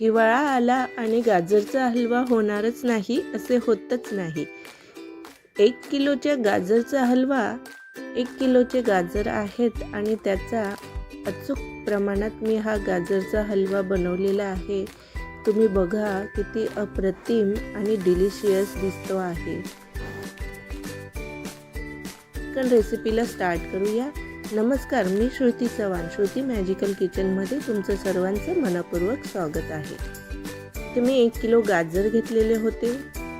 हिवाळा आला आणि गाजरचा हलवा होणारच नाही असे होतच नाही. एक किलोच्या गाजरचा हलवा एक किलोचे गाजर आहेत आणि त्याचा अचूक प्रमाणात मी हा गाजरचा हलवा बनवलेला आहे. तुम्ही बघा किती अप्रतिम आणि डिलिशियस दिसतो आहे. पण रेसिपीला स्टार्ट करूया. नमस्कार मी श्रुती चव्हाण. श्रुती मॅजिकल किचनमध्ये तुमचं सर्वांचं मनपूर्वक स्वागत आहे. तुम्ही एक किलो गाजर घेतलेले होते.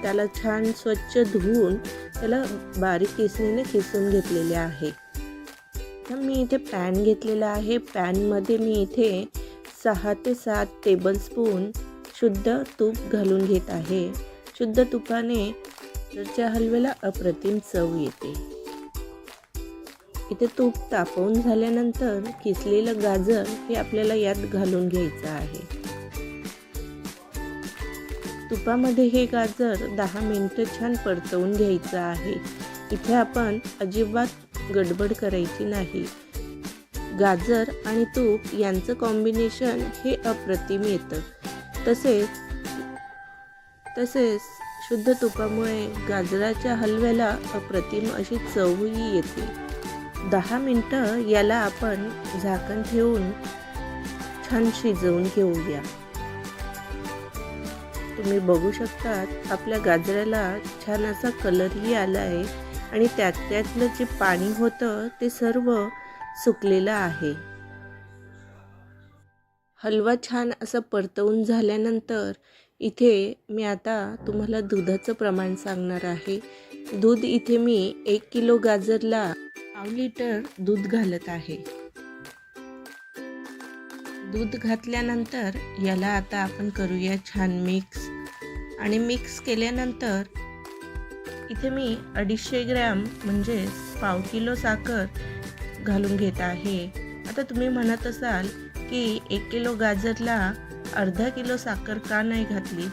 त्याला छान स्वच्छ धुवून त्याला बारीक किसणीने किसून घेतलेले आहे. तर मी इथे पॅन घेतलेला आहे. पॅनमध्ये मी इथे सहा ते सात टेबलस्पून शुद्ध तूप घालून घेत आहे. शुद्ध तुपाने गाजरच्या हलव्याला अप्रतिम चव येते. इथे तूप तापवून झाल्यानंतर किसलेलं गाजर हे आपल्याला यात घालून घ्यायचं आहे. तुपामध्ये हे गाजर दहा मिनटं छान परतवून घ्यायचं आहे. इथे आपण अजिबात गडबड करायची नाही. गाजर आणि तूप यांचं कॉम्बिनेशन हे अप्रतिम येतं. तसेच तसेच शुद्ध तुपामुळे गाजराच्या हलव्याला अप्रतिम अशी चवही येते. दहा मिनटं याला आपण झाकण ठेवून छान शिजवून घेऊया. तुम्ही बघू शकतात आपल्या गाजराला छान असा कलरही आला आहे आणि त्यात त्यातलं जे पाणी होतं ते सर्व सुकलेलं आहे. हलवा छान असं परतवून झाल्यानंतर इथे मी आता तुम्हाला दुधाचं प्रमाण सांगणार आहे. दूध इथे मी एक किलो गाजरला पाव लिटर दूध घालत आहे. दूध घातल्यानंतर याला आता आपण करूया छान मिक्स आणि मिक्स केल्यानंतर इथे मी अडीचशे ग्रॅम म्हणजे पाव किलो साखर घालून घेत आहे. आता तुम्ही म्हणत असाल की एक किलो गाजरला अर्धा किलो साखर का नाही घातली?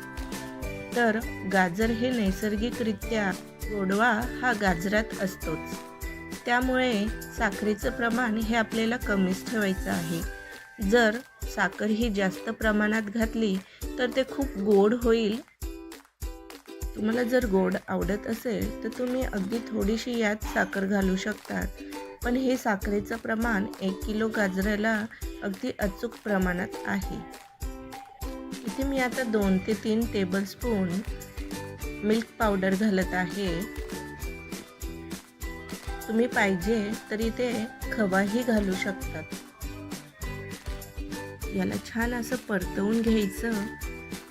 तर गाजर हे नैसर्गिकरित्या गोडवा हा गाजरात असतोच. त्यामुळे साखरेचं प्रमाण हे आपल्याला कमीच ठेवायचं आहे. जर साखर ही जास्त प्रमाणात घातली तर ते खूप गोड होईल. तुम्हाला जर गोड आवडत असेल तर तुम्ही अगदी थोडीशी यात साखर घालू शकतात. पण हे साखरेचं प्रमाण एक किलो गाजराला अगदी अचूक प्रमाणात आहे. इथे मी आता दोन ते तीन टेबलस्पून मिल्क पावडर घालत आहे. तुम्ही पाहिजे तर इथे खवाही घालू शकतात. याला छान असं परतवून घ्यायचं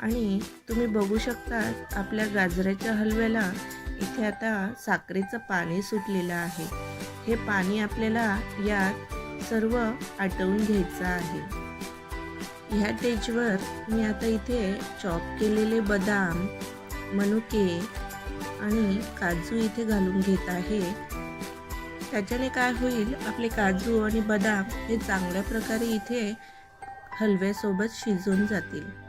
आणि तुम्ही बघू शकतात आपल्या गाजराच्या हलव्याला इथे आता साखरेचं पाणी सुटलेलं आहे. हे पाणी आपल्याला यात सर्व आटवून घ्यायचं आहे. ह्या टेजवर मी आता इथे चॉप केलेले बदाम मनुके आणि काजू इथे घालून घेत आहे. त्याच्याने काय होईल? आपले काजू आणि बदाम हे चांगल्या प्रकारे इथे हलव्यासोबत शिजून जातील.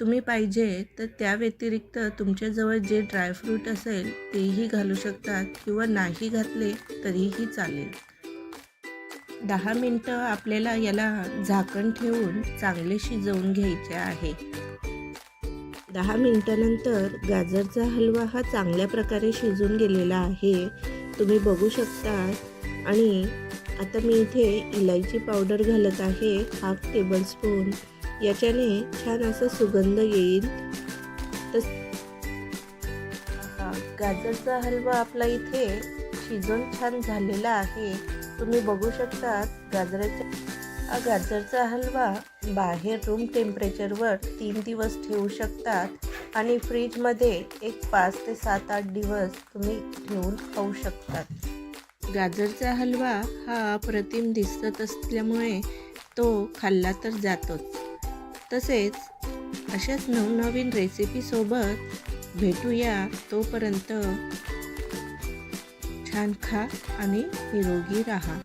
तुम्ही पाहिजे तर त्या व्यतिरिक्त तुमच्याजवळ जे ड्रायफ्रूट असेल तेही घालू शकतात किंवा नाही घातले तरीही चालेल. दहा मिनटं आपल्याला याला झाकण ठेवून चांगले शिजवून घ्यायचे आहे. दहा मिनटानंतर गाजरचा हलवा हा चांगल्या प्रकारे शिजून गेलेला आहे. तुम्ही बघू शकता. आणि आता मी इथे इलायची पावडर घालत आहे हाफ टेबलस्पून. याच्याने छान असा सुगंध येईल. तस गाजरचा हलवा आपला इथे शिजून छान झालेला आहे. तुम्ही बघू शकता गाजराच्या हा गाजरचा हलवा बाहेर रूम टेम्परेचरवर तीन दिवस ठेवू शकतात. आणि फ्रीजमध्ये एक पाच ते सात आठ दिवस तुम्ही ठेवून खाऊ शकतात. गाजरचा हलवा हा अप्रतिम दिसत असल्यामुळे तो खाल्ला तर जातोच. तसेच अशाच नवनवीन रेसिपीसोबत भेटूया तोपर्यंत छान खा आणि निरोगी राहा.